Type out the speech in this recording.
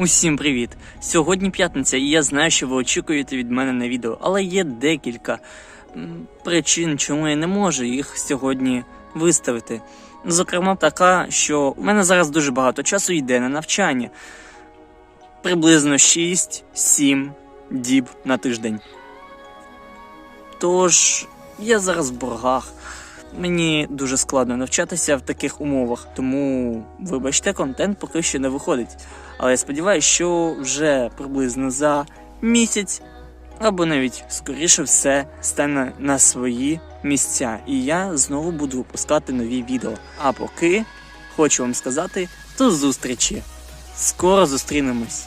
Усім привіт! Сьогодні п'ятниця, і я знаю, що ви очікуєте від мене на відео, але є декілька причин, чому я не можу їх сьогодні виставити. Зокрема, така, що у мене зараз дуже багато часу йде на навчання. Приблизно 6-7 діб на тиждень. Тож, я зараз в боргах. Мені дуже складно навчатися в таких умовах, тому вибачте, контент поки що не виходить. Але я сподіваюся, що вже приблизно за місяць або навіть скоріше все стане на свої місця, і я знову буду випускати нові відео. А поки хочу вам сказати до зустрічі. Скоро зустрінемось.